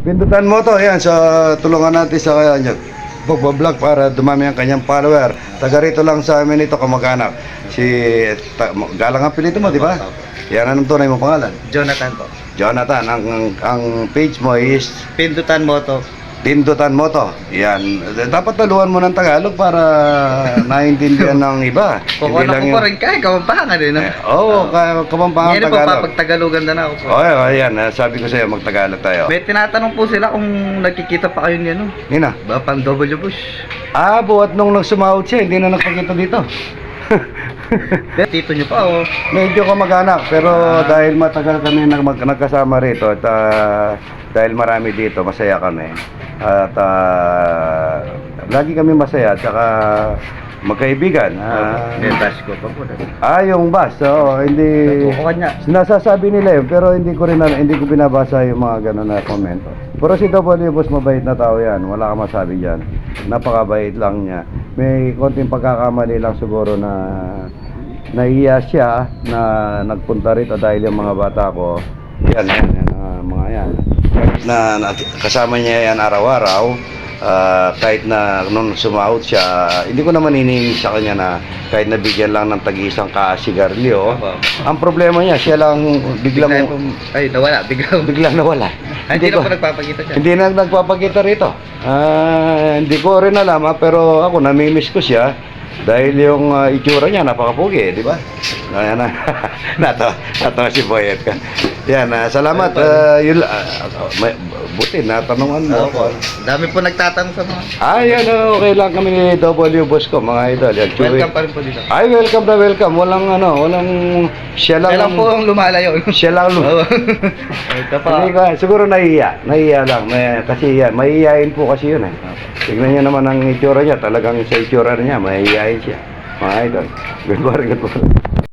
Pindutan mo to, yan, sa tulungan natin sa kanya. Pagbablog para dumami ang kanyang follower. Taga rito lang sa amin ito, kamag-anak. Si, ta, galang ang pilito mo, di ba? Yan, anong tunay mo pangalan? Jonathan po. Jonathan, ang, ang, ang page mo is Pindutan mo to. Pindutan mo to. Yan. Dapat taluhan mo ng Tagalog para naintindihan ng iba. Kung ano ko pa rin kaya, kamampangan din. No? Eh, Oo, oh, kamampangan Ngayon po, Tagalog. papagtagalugan na na ako po. Oh, ayan, eh, sabi ko sa'yo, magtagalog tayo. May tinatanong po sila kung nagkikita pa kayo niya, no? Nina, Ba, pang W Bush. ah, buhat nung nagsumahod siya, hindi na nagpakita dito. Tito niyo pa, oh. Medyo kamag-anak, pero Ah. dahil matagal kami nag mag- nagkasama rito at ah, dahil marami dito, masaya kami. At ah, lagi kami masaya at saka magkaibigan. Ah, May bash ko pa po. ah, yung bus, oo, hindi... Nasasabi nila yun, pero hindi ko rin na- hindi ko binabasa yung mga gano'n na komento. Pero si W Boss mabait na tao yan, wala kang masabi diyan. Napakabait lang niya. May konting pagkakamali lang siguro na naiya siya na nagpunta rito dahil yung mga bata ko, yan, yan, yan ah, mga yan. Kahit na, na kasama niya yan araw-araw, ah, kahit na nung sumahod siya, hindi ko naman hinihingi sa kanya na kahit nabigyan lang ng tag-isang kasigarilyo, Opo. ang problema niya, siya lang biglang Bigla Ay, nawala. Bigla. biglang nawala. Ay, Hindi na po nagpapakita siya. hindi na nagpapakita rito. Ah, hindi ko rin alam ah, pero ako namimiss ko siya dahil yung ah, itsura niya napakapugi, di ba? Ayan na. nato, nato si Boyet ka. Yan, ah, salamat. ah, yun, ah, may, buti natanungan mo. Opo. Dami po nagtatanong sa mga. Ah, yan, okay lang kami ni W Boss ko, mga idol. Yan, Chewy. Welcome pa rin po dito. Ay, welcome na welcome. Walang ano, walang siya lang. Kailan po ang lumalayo. Siya lang lum- Oo. Ito pa. Hindi ko, siguro nahiya. Nahiya lang. May, kasi yan, mahihiyain po kasi yun eh. Tignan niyo naman ang itsura niya. Talagang sa itsura niya, mahihiyain siya. Mga idol. Good morning, good morning.